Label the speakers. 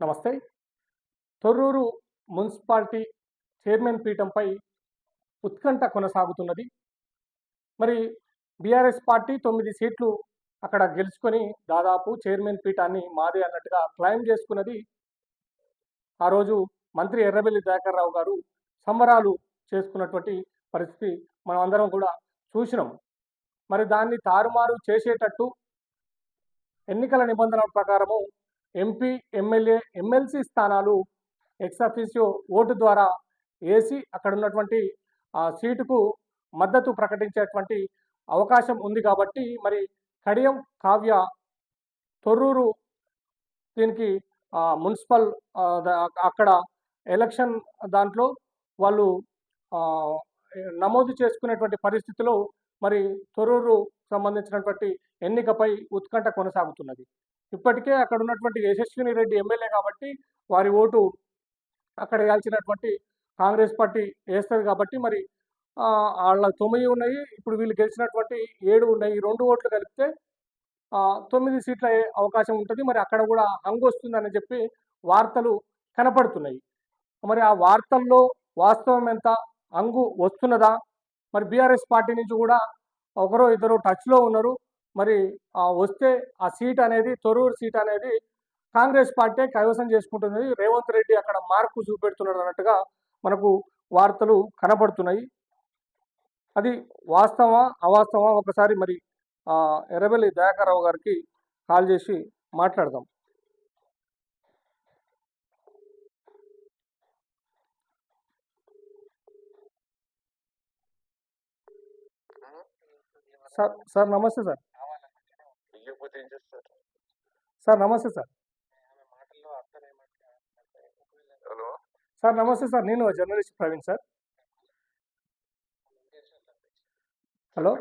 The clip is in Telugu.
Speaker 1: నమస్తే. తొర్రూరు మున్సిపాలిటీ చైర్మన్ పీఠంపై ఉత్కంఠ కొనసాగుతున్నది. మరి బీఆర్ఎస్ పార్టీ తొమ్మిది సీట్లు అక్కడ గెలుచుకొని దాదాపు చైర్మన్ పీఠాన్ని మాదే అన్నట్టుగా క్లైమ్ చేసుకున్నది. ఆ రోజు మంత్రి ఎర్రబెల్లి దయాకర్ రావు గారు సంబరాలు చేసుకున్నటువంటి పరిస్థితి మనం అందరం కూడా చూసినాం. మరి దాన్ని తారుమారు చేసేటట్టు ఎన్నికల నిబంధనల ప్రకారము ఎంపీ ఎమ్మెల్యే ఎమ్మెల్సీ స్థానాలు ఎక్స్ ఓటు ద్వారా వేసి అక్కడ ఉన్నటువంటి ఆ సీటుకు మద్దతు ప్రకటించేటువంటి అవకాశం ఉంది కాబట్టి మరి కడియం కావ్య తొర్రూరు దీనికి మున్సిపల్ అక్కడ ఎలక్షన్ దాంట్లో వాళ్ళు నమోదు చేసుకునేటువంటి పరిస్థితిలో మరి తొర్రూరు సంబంధించినటువంటి ఎన్నికపై ఉత్కంఠ కొనసాగుతున్నది. ఇప్పటికే అక్కడ ఉన్నటువంటి యశస్విని రెడ్డి ఎమ్మెల్యే కాబట్టి వారి ఓటు అక్కడ వేయాల్సినటువంటి కాంగ్రెస్ పార్టీ వేస్తుంది కాబట్టి మరి వాళ్ళ తొమ్మిది ఉన్నాయి. ఇప్పుడు వీళ్ళు గెలిచినటువంటి ఏడు ఉన్నాయి. ఈ రెండు ఓట్లు కలిపితే తొమ్మిది సీట్ల అవకాశం ఉంటుంది. మరి అక్కడ కూడా హంగు వస్తుందని చెప్పి వార్తలు కనపడుతున్నాయి. మరి ఆ వార్తల్లో వాస్తవం ఎంత? హంగు వస్తున్నదా? మరి బీఆర్ఎస్ పార్టీ నుంచి కూడా ఒకరో ఇద్దరు టచ్లో ఉన్నారు. మరి వస్తే ఆ సీట్ అనేది తొరూరు సీట్ అనేది కాంగ్రెస్ పార్టీ కైవసం చేసుకుంటుంది. రేవంత్ రెడ్డి అక్కడ మార్పు చూపెడుతున్నాడు అన్నట్టుగా మనకు వార్తలు కనబడుతున్నాయి. అది వాస్తవా అవాస్తవా ఒకసారి మరి ఎర్రబెల్లి దయాకర్రావు గారికి కాల్ చేసి మాట్లాడదాం. సార్ సార్ నమస్తే సార్.
Speaker 2: చేస్తారు.
Speaker 1: సార్ నమస్తే సార్.
Speaker 2: హలో.
Speaker 1: సార్ నమస్తే సార్. నేను జర్నలిస్ట్ ప్రవీణ్ సార్. హలో.